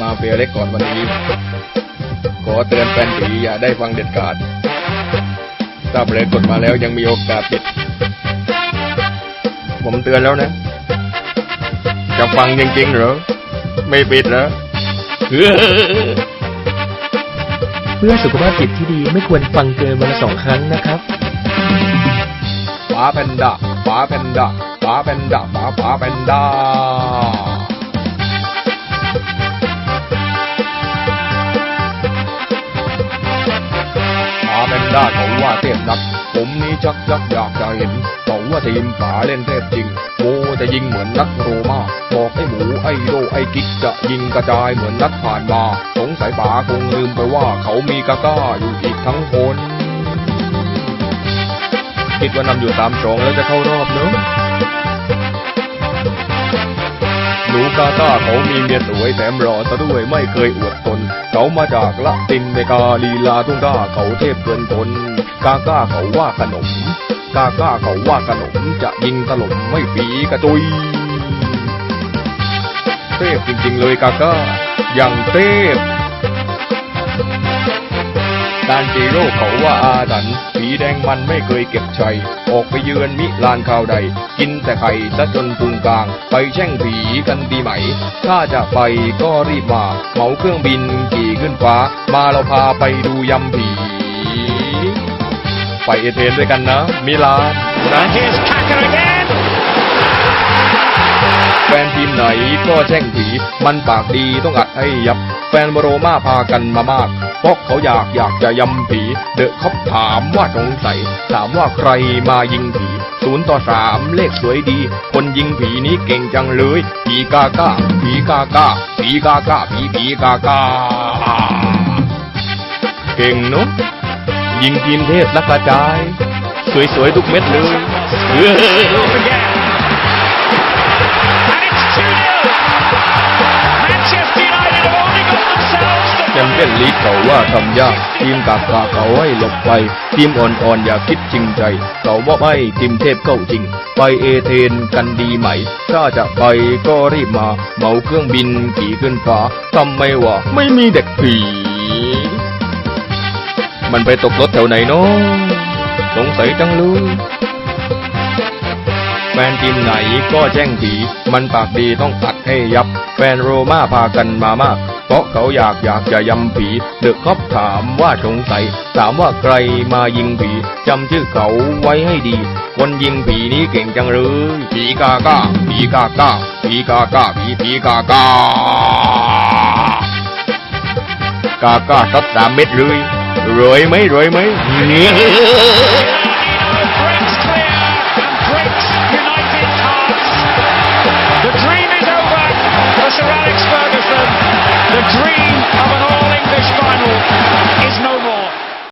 มาเฟียเล็กก่อนวันนี้ ขอเตือนแฟนผีอย่าได้ฟังเด็ดขาด ถ้าเบรกกดมาแล้วยังมีโอกาสติด ผมเตือนแล้วนะ จะฟังจริงๆเหรอ ไม่ปิดเหรอเพื่อสุขภาพจิตที่ดีไม่ควรฟังเกินวันละสองครั้งนะครับฝาแพนด้าฝาแพนด้าฝาแพนด้าฝาฝาแพนด้า ฝาแพนด้าเขาว่าเทพนัก ผมนี่ชักชักอยากจะเห็นเขาว่าทีมฝาเล่นเทพจริงโมจะยิงเหมือนนักโรมาบอกไอ้หมูไอ้โดไอ้กิ๊กจะยิงกระจายเหมือนนัดผ่านมาสงสัยป๋าคงลืมไปว่าเขามีกาก้าอยู่อีกทั้งคนคิดว่านำอยู่สามสองแล้วจะเข้ารอบเนอะ หนูกาตาเขามีเมียสวยแถมหล่อซะด้วยไม่เคยอวดตน เขามาจากละตินเมกาลีลาทุ่งกาเขาเทพเกินทนกาก้าเขาว่าขนม กาก้าเขาว่าขนมจะยิงถล่มไม่ปีกระตุยเทพจริงๆเลยกาก้าอย่างเทพ ดานจีโร่เขาว่าอาถรรพ์ผีแดงมันไม่เคยเก็บชัย ออกไปเยือนมิลานข่าวใด กินแต่ไข่ซะจนพุงกลาง ไปแช่งผีกันดีไหม ถ้าจะไปก็รีบมาเหมาเครื่องบินขี่ขึ้นฟ้า มาเราพาไปดูยำผี ไปเอเธนด้วยกันนะ มิลานนะ Here's Kaka again. แฟนทีมไหนก็แช่งผีมันปากดีต้องอัดให้ยับ แฟนโรมาพากันมามาก เพราะเขาอยากอยากจะยำผี เดอะคอบถามว่าสงสัยถามว่าใครมายิงผีศูนย์ต่อสามเลขสวยดี คนยิงผีนี้เก่งจังเลย ผีกาก้า ผีกาก้า ผีกาก้า ผีผีกาก้า เก่งเนอะยิงทีมเทพนักกระจาย สวยๆทุกเม็ดเลย ชมเปี้ยนลีกเขาว่าทำยากทีมกากาเขาให้หลบไป ทีมอ่อนๆอย่าคิดจริงใจ เขาว่าไม่ทีมเทพเข้าจริง ไปเอเธนกันดีไหม ถ้าจะไปก็รีบมา เหมาเครื่องบินขี่ขึ้นฟ้าทำไมวะไม่มีเด็กผีมันไปตกรถแถวไหนเนาะสงสัยจังเลย แฟนทีมไหนก็แจ้งผี มันปากดีต้องอัดให้ยับ แฟนโรม่าพากันมามาก เพราะเขาอยากอยากจะยำผี เดอะคอปถามว่าสงสัย ถามว่าใครมายิงผี จำชื่อเขาไว้ให้ดี คนยิงผีนี้เก่งจังเลยผีกาก้าผีกาก้าผีกาก้าผีผีกาก้ากาก้าซัดสามเม็ดเลยรวยไหมรวยไหม